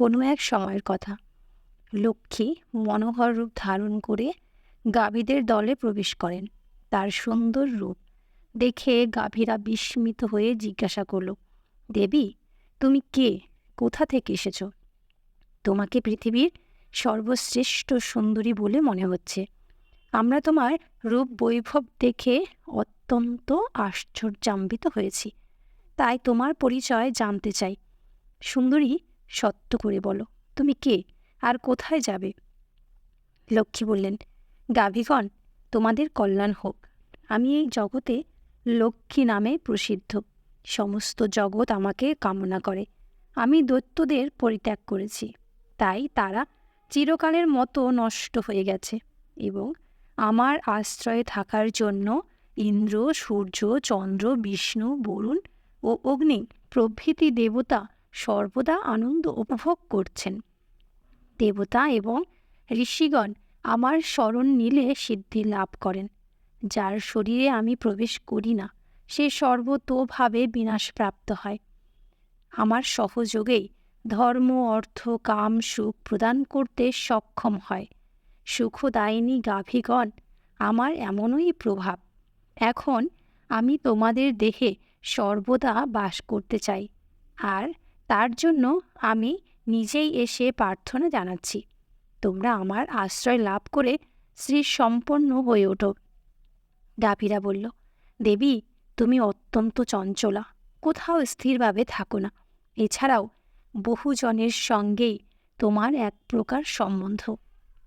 কোনো এক সময়ের কথা। লক্ষ্মী মনোহর রূপ ধারণ করে গাভীদের দলে প্রবেশ করেন। তার সুন্দর রূপ দেখে গাভীরা বিস্মিত হয়ে জিজ্ঞাসা করল, দেবী, তুমি কে? কোথা থেকে এসেছ? তোমাকে পৃথিবীর সর্বশ্রেষ্ঠ সুন্দরী বলে মনে হচ্ছে। আমরা তোমার রূপ বৈভব দেখে অত্যন্ত আশ্চর্যান্বিত হয়েছি। তাই তোমার পরিচয় জানতে চাই। সুন্দরী সত্য করে বলো, তুমি কে? আর কোথায় যাবে? লক্ষ্মী বললেন, গাভীগণ, তোমাদের কল্যাণ হোক। আমি এই জগতে লক্ষ্মী নামে প্রসিদ্ধ। সমস্ত জগৎ আমাকে কামনা করে। আমি দৈত্যদের পরিত্যাগ করেছি। তাই তারা চিরকালের মতো নষ্ট হয়ে গেছে এবং আমার আশ্রয়ে থাকার জন্য ইন্দ্র, সূর্য, চন্দ্র, বিষ্ণু, বরুণ ও অগ্নি প্রভৃতি দেবতা সর্বদা আনন্দ উপভোগ করছেন। দেবতা এবং ঋষিগণ আমার স্মরণ নিলে সিদ্ধি লাভ করেন। যার শরীরে আমি প্রবেশ করি না, সে সর্বতোভাবে বিনাশপ্রাপ্ত হয়। আমার সহযোগেই ধর্ম, অর্থ, কাম, সুখ প্রদান করতে সক্ষম হয়। সুখদায়িনী গাভীগণ, আমার এমনই প্রভাব। এখন আমি তোমাদের দেহে সর্বদা বাস করতে চাই। আর তার জন্য আমি নিজেই এসে প্রার্থনা জানাচ্ছি। তোমরা আমার আশ্রয় লাভ করে শ্রী সম্পন্ন হয়ে ওঠো। গাভীরা বলল, দেবী, তুমি অত্যন্ত চঞ্চলা। কোথাও স্থিরভাবে থাকো না। এছাড়াও বহুজনের সঙ্গেই তোমার এক প্রকার সম্বন্ধ।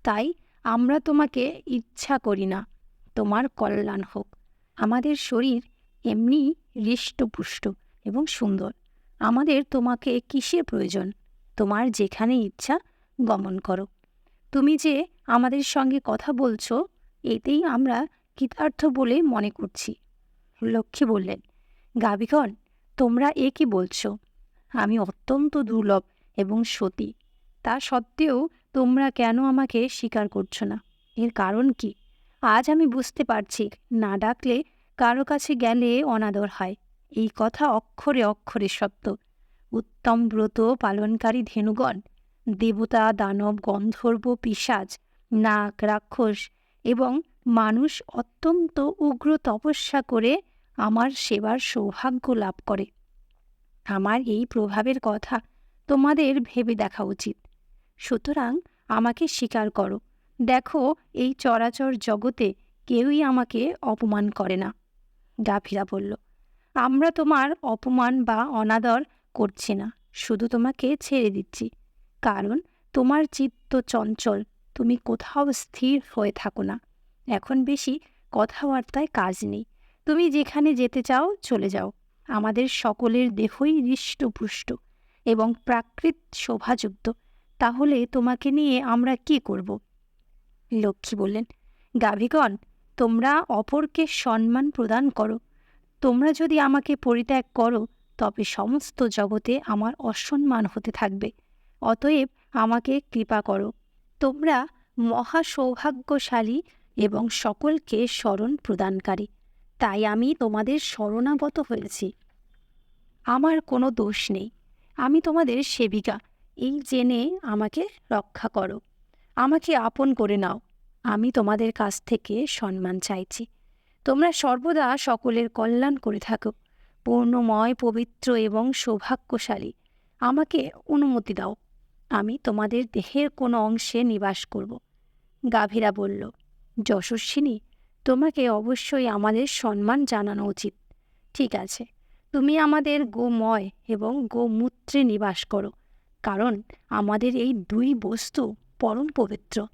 তাই আমরা তোমাকে ইচ্ছা করি না। তোমার কল্যাণ হোক। আমাদের শরীর এমনি হৃষ্টপুষ্ট এবং সুন্দর। আমাদের তোমাকে কিসের প্রয়োজন? তোমার যেখানে ইচ্ছা, গমন করো। তুমি যে আমাদের সঙ্গে কথা বলছো, এতেই আমরা কৃতার্থ বলে মনে করছি। লক্ষ্মী বললেন, গাবিগণ, তোমরা এ কি বলছো? আমি অত্যন্ত দুর্লভ এবং সতী। তা সত্ত্বেও তোমরা কেন আমাকে স্বীকার করছ না? এর কারণ কি? আজ আমি বুঝতে পারছি, না ডাকলে কারও কাছে গেলে অনাদর হয়। এই কথা অক্ষরে অক্ষরে সত্য উত্তম ব্রত পালনকারী ধেনুগণ, দেবতা, দানব, গন্ধর্ব, পিসাজ নাক রাক্ষস এবং মানুষ অত্যন্ত উগ্র তপস্যা করে আমার সেবার সৌভাগ্য লাভ করে। আমার এই প্রভাবের কথা তোমাদের ভেবে দেখা উচিত। সুতরাং আমাকে স্বীকার করো। দেখো, এই চরাচর জগতে কেউই আমাকে অপমান করে না। গাভীরা বলল আমরা তোমার অপমান বা অনাদর করছি না, শুধু তোমাকে ছেড়ে দিচ্ছি। কারণ তোমার চিত্ত চঞ্চল, তুমি কোথাও স্থির হয়ে থাকো না। এখন বেশি কথাবার্তায় কাজ নেই। তুমি যেখানে যেতে চাও, চলে যাও। আমাদের সকলের দেহই হৃষ্টপুষ্ট এবং প্রাকৃত শোভাযুক্ত। তাহলে তোমাকে নিয়ে আমরা কি করব? লক্ষ্মী বললেন, গাভীগণ, তোমরা অপরকে সম্মান প্রদান করো। তোমরা যদি আমাকে পরিত্যাগ করো, তবে সমস্ত জগতে আমার অসম্মান হতে থাকবে। অতএব আমাকে কৃপা করো। তোমরা মহা সৌভাগ্যশালী এবং সকলকে স্মরণ প্রদানকারী। তাই আমি তোমাদের শরণাগত হয়েছি। আমার কোনো দোষ নেই। আমি তোমাদের সেবিকা। এই জেনে আমাকে রক্ষা করো। আমাকে আপন করে নাও। আমি তোমাদের কাছ থেকে সম্মান চাইছি। তোমরা সর্বদা সকলের কল্যাণ করে থাকো। পূর্ণময়, পবিত্র এবং সৌভাগ্যশালী। আমাকে অনুমতি দাও। আমি তোমাদের দেহের কোনো অংশে নিবাস করব। গাভীরা বলল, যশস্বিনী, তোমাকে অবশ্যই আমাদের সম্মান জানানো উচিত। ঠিক আছে, তুমি আমাদের গোময় এবং গোমূত্রে নিবাস করো, কারণ আমাদের এই দুই বস্তু পরম পবিত্র।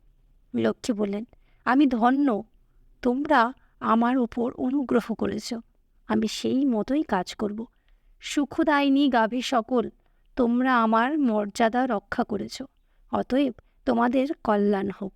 লক্ষ্মী বললেন, আমি ধন্য। তোমরা আমার ওপর অনুগ্রহ করেছ। আমি সেই মতোই কাজ করব। সুখদায়নি গাভী সকল, তোমরা আমার মর্যাদা রক্ষা করেছ। অতএব তোমাদের কল্যাণ হোক।